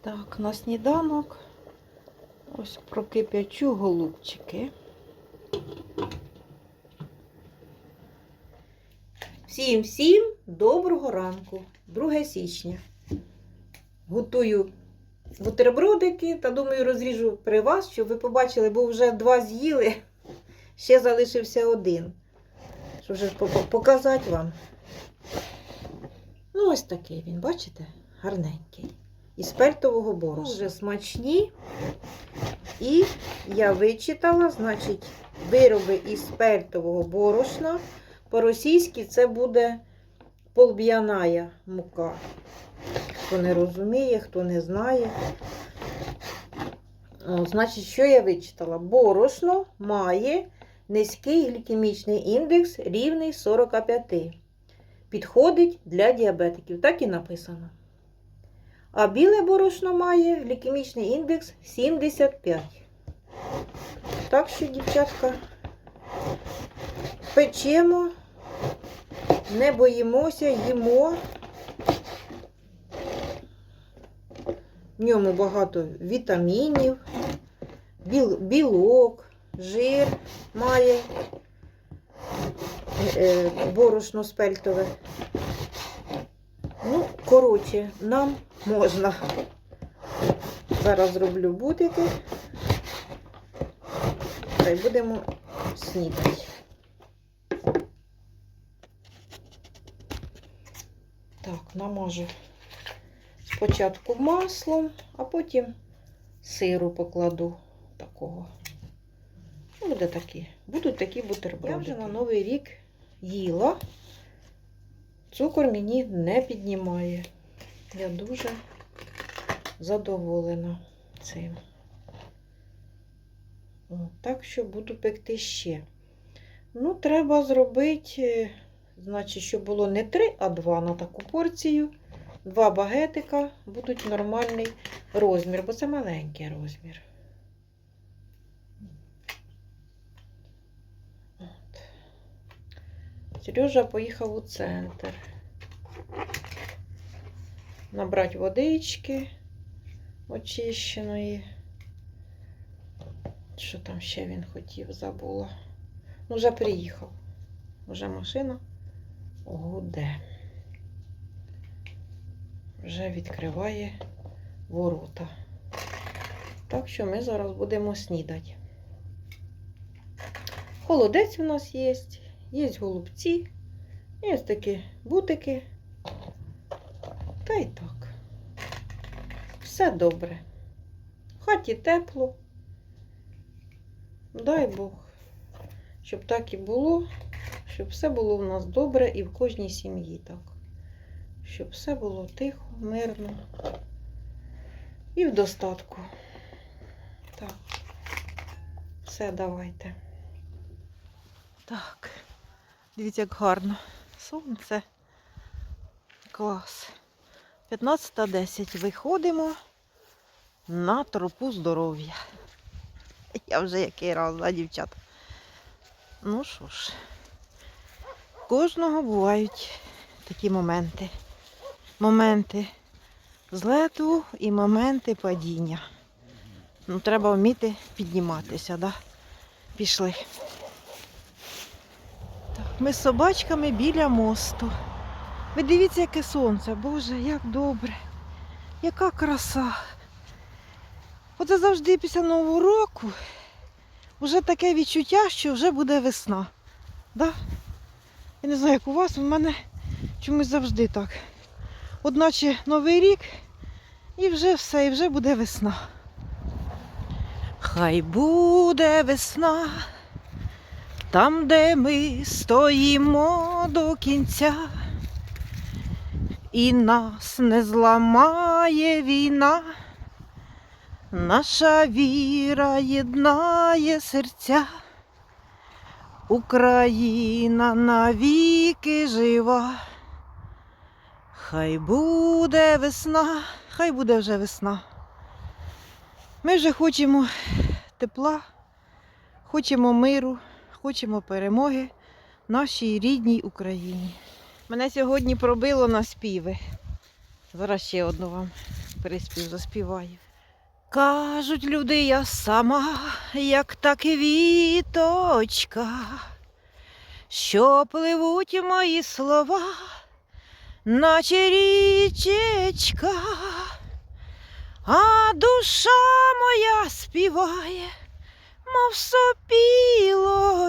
Так, на сніданок ось прокип'ячу голубчики. Всім всім доброго ранку, 2 січня. Готую бутербродики та думаю, розріжу при вас, щоб ви побачили, бо вже два з'їли, ще залишився один. Щоб вже по- по- показати вам. Ну, ось такий він, бачите? Гарненький. Із пельтового борошна. Дуже смачні. І я вичитала, значить, вироби із пельтового борошна. По-російськи це буде полб'яная мука. Хто не розуміє, хто не знає. О, значить, що я вичитала? Борошно має низький глікемічний індекс рівний 45. Підходить для діабетиків. Так і написано. А біле борошно має глікемічний індекс 75. Так що, дівчатка, печемо, не боїмося, їмо. В ньому багато вітамінів, біл, білок, жир має е, борошно спельтове. Ну, коротше, нам можна. Зараз зроблю бутики. Та й будемо снідати. Так, намажу спочатку маслом, а потім сиру покладу такого. Буде такі. Будуть такі бутерброди. Я вже на Новий рік їла. Цукор мені не піднімає. Я дуже задоволена цим. Так що буду пекти ще. Ну, треба зробити, е, значить, щоб було не 3, а 2 на таку порцію. Два багетика будуть нормальний розмір, бо це маленький розмір. Сережа поїхав у центр. Набрати водички очищеної. Що там ще він хотів, забула. Ну, вже приїхав. Вже машина гуде. Вже відкриває ворота. Так що ми зараз будемо снідати. Холодець у нас є, є голубці, є такі бутики. Та й так. Все добре. В хаті тепло. Дай Бог, щоб так і було, щоб все було в нас добре і в кожній сім'ї так. Щоб все було тихо, мирно і в достатку. Так, все, давайте. Так, дивіться, як гарно. Сонце. Клас. 15.10. Виходимо на тропу здоров'я. Я вже який раз, да, дівчат. Ну що ж, кожного бувають такі моменти. Моменти злету і моменти падіння. Ну, треба вміти підніматися, да? Пішли. Ми з собачками біля мосту. Ви дивіться, яке сонце. Боже, як добре. Яка краса. Оце завжди після Нового року вже таке відчуття, що вже буде весна. Да? Я не знаю, як у вас, у мене чомусь завжди так. Одначе Новий рік і вже все, і вже буде весна. Хай буде весна, там, де ми стоїмо до кінця, і нас не зламає війна. Наша віра єднає серця. Україна навіки жива. Хай буде весна, хай буде вже весна. Ми вже хочемо тепла, хочемо миру, хочемо перемоги нашій рідній Україні. Мене сьогодні пробило на співи. Зараз ще одну вам приспів заспіваю. Кажуть люди, я сама, як та квіточка, що пливуть мої слова, наче річечка, а душа моя співає, мов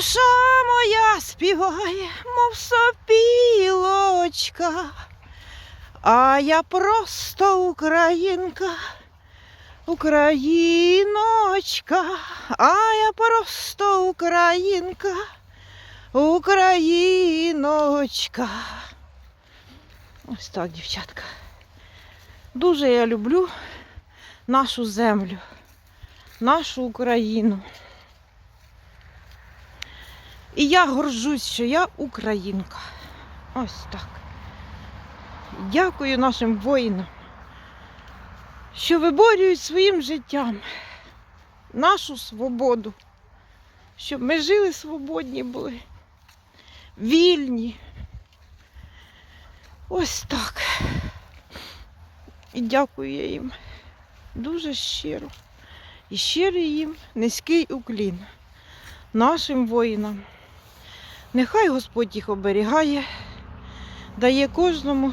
душа моя співає, мов сопілочка. А я просто українка, україночка, а я просто українка, україночка. Ось так, дівчатка. Дуже я люблю нашу землю, нашу Україну. І я горжусь, що я українка. Ось так. Дякую нашим воїнам, що виборюють своїм життям нашу свободу, щоб ми жили свободні були, вільні. Ось так. І дякую я їм дуже щиро. І щирий їм низький уклін нашим воїнам. Нехай Господь їх оберігає, дає кожному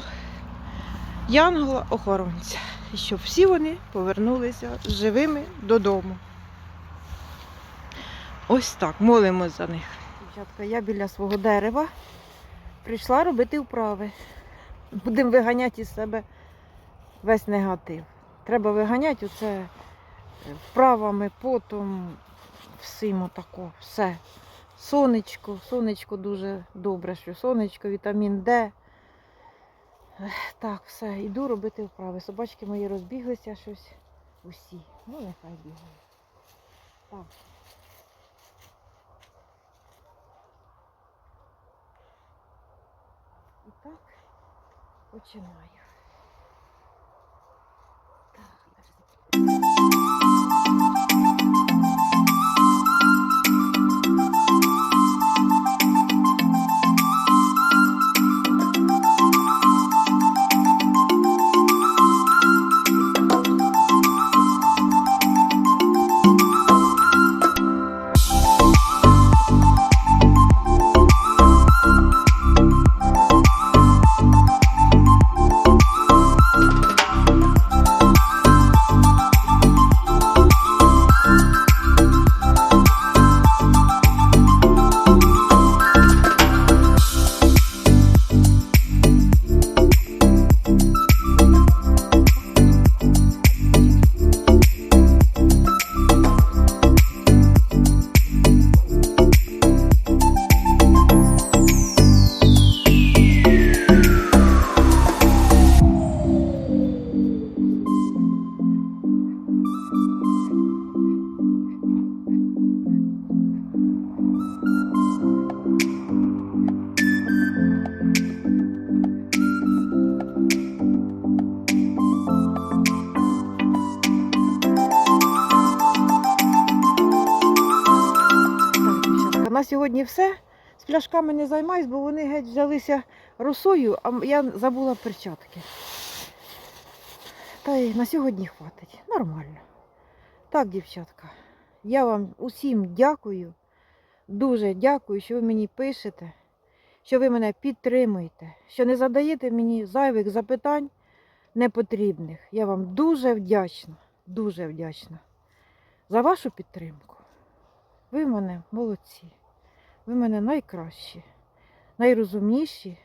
янгола-охоронця, і щоб всі вони повернулися живими додому. Ось так, молимо за них. Дівчатка, я біля свого дерева прийшла робити вправи. Будемо виганяти із себе весь негатив. Треба виганяти оце вправами, потом, всім отако, все. Сонечко, сонечко дуже добре, що сонечко, вітамін Д. Так, все, йду робити вправи. Собачки мої розбіглися щось усі. Ну, нехай бігають. Так. І так починаю. Сьогодні все. З пляшками не займаюсь, бо вони геть взялися росою, а я забула перчатки. Та й на сьогодні хватить. Нормально. Так, дівчатка, я вам усім дякую. Дуже дякую, що ви мені пишете, що ви мене підтримуєте, що не задаєте мені зайвих запитань непотрібних. Я вам дуже вдячна, дуже вдячна за вашу підтримку. Ви мене молодці. Ви мене найкращі, найрозумніші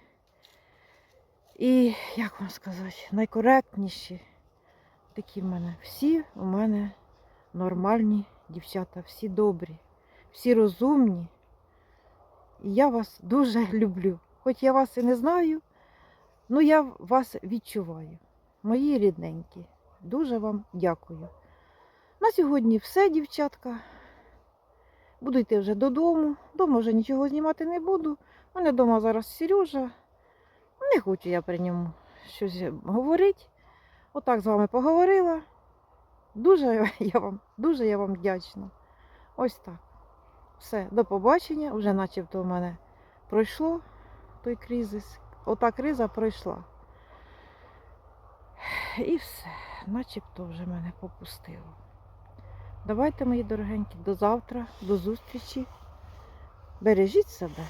і, як вам сказати, найкоректніші. Такі в мене. Всі у мене нормальні дівчата, всі добрі, всі розумні. І я вас дуже люблю. Хоч я вас і не знаю, але я вас відчуваю. Мої рідненькі, дуже вам дякую. На сьогодні все, дівчатка. Буду йти вже додому. Дома вже нічого знімати не буду. У мене вдома зараз Сережа. Не хочу я при ньому щось говорити. Отак з вами поговорила. Дуже я вам, дуже я вам вдячна. Ось так. Все, до побачення. Вже начебто у мене пройшло той кризис. Ота криза пройшла. І все, начебто вже мене попустило. Давайте, мої дорогенькі, до завтра, до зустрічі. Бережіть себе.